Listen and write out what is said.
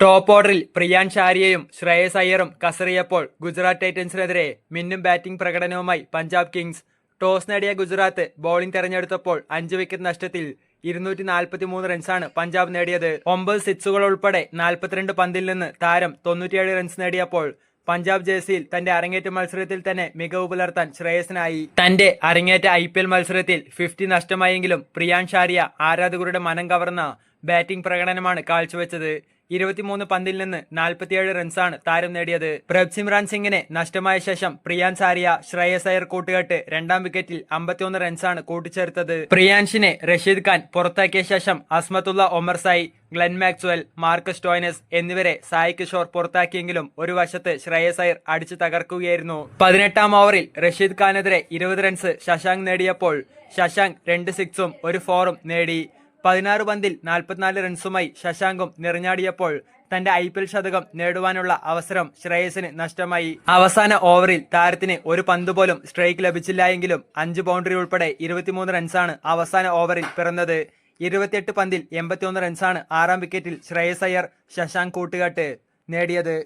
Top ഓർഡറിൽ പ്രിയാൻ ഷാരിയയും ശ്രേയസ് അയ്യറും കസറിയപ്പോൾ ഗുജറാത്ത് ടൈറ്റൻസിനെതിരെ മിന്നും ബാറ്റിംഗ് പ്രകടനവുമായി പഞ്ചാബ് കിങ്സ് ടോസ് നേടിയ ഗുജറാത്ത് ബോളിംഗ് തെരഞ്ഞെടുത്തപ്പോൾ അഞ്ച് വിക്കറ്റ് നഷ്ടത്തിൽ ഇരുന്നൂറ്റി നാൽപ്പത്തി മൂന്ന് റൺസാണ് പഞ്ചാബ് നേടിയത്. ഒമ്പത് സിക്സുകൾ ഉൾപ്പെടെ നാൽപ്പത്തിരണ്ട് പന്തിൽ നിന്ന് താരം തൊണ്ണൂറ്റിയേഴ് റൺസ് നേടിയപ്പോൾ പഞ്ചാബ് ജേഴ്സിയിൽ തന്റെ അരങ്ങേറ്റ മത്സരത്തിൽ തന്നെ മികവ് പുലർത്താൻ ശ്രേയസിനായി. തന്റെ അരങ്ങേറ്റ ഐ മത്സരത്തിൽ ഫിഫ്റ്റി നഷ്ടമായെങ്കിലും പ്രിയാൻ ഷാരിയ ആരാധകരുടെ മനം കവർന്ന ബാറ്റിംഗ് പ്രകടനമാണ് കാഴ്ചവെച്ചത്. ഇരുപത്തിമൂന്ന് പന്തിൽ നിന്ന് നാൽപ്പത്തിയേഴ് റൺസാണ് താരം നേടിയത്. പ്രഭ്സിമ്രാൻ സിംഗിനെ നഷ്ടമായ ശേഷം പ്രിയാൻ സാരിയ ശ്രേയസ് അയർ കൂട്ടുകെട്ട് രണ്ടാം വിക്കറ്റിൽ അമ്പത്തിയൊന്ന് റൺസാണ് കൂട്ടിച്ചേർത്തത്. പ്രിയാൻഷിനെ റഷീദ് ഖാൻ പുറത്താക്കിയ ശേഷം Azmatullah Omarzai Glenn Maxwell Marcus Stoinis എന്നിവരെ സായി കിഷോർ പുറത്താക്കിയെങ്കിലും ഒരു വശത്ത് ശ്രേയസ് അയർ അടിച്ചു തകർക്കുകയായിരുന്നു. പതിനെട്ടാം ഓവറിൽ റഷീദ് ഖാനെതിരെ ഇരുപത് റൺസ് ശശാങ്ക് നേടിയപ്പോൾ ശശാങ്ക് രണ്ട് സിക്സും ഒരു ഫോറും നേടി. പതിനാറ് പന്തിൽ നാൽപ്പത്തിനാല് റൺസുമായി ശശാങ്കും നിറഞ്ഞാടിയപ്പോൾ തന്റെ ഐ പി എൽ ശതകം നേടുവാനുള്ള അവസരം ശ്രേയസിന് നഷ്ടമായി. അവസാന ഓവറിൽ താരത്തിന് ഒരു പന്ത് പോലും സ്ട്രൈക്ക് ലഭിച്ചില്ല എങ്കിലും അഞ്ച് ബൗണ്ടറി ഉൾപ്പെടെ ഇരുപത്തിമൂന്ന് റൺസാണ് അവസാന ഓവറിൽ പിറന്നത്. ഇരുപത്തിയെട്ട് പന്തിൽ എൺപത്തിയൊന്ന് റൺസാണ് ആറാം വിക്കറ്റിൽ ശ്രേയസ് അയ്യർ ശശാങ്ക് കൂട്ടുകാട്ട് നേടിയത്.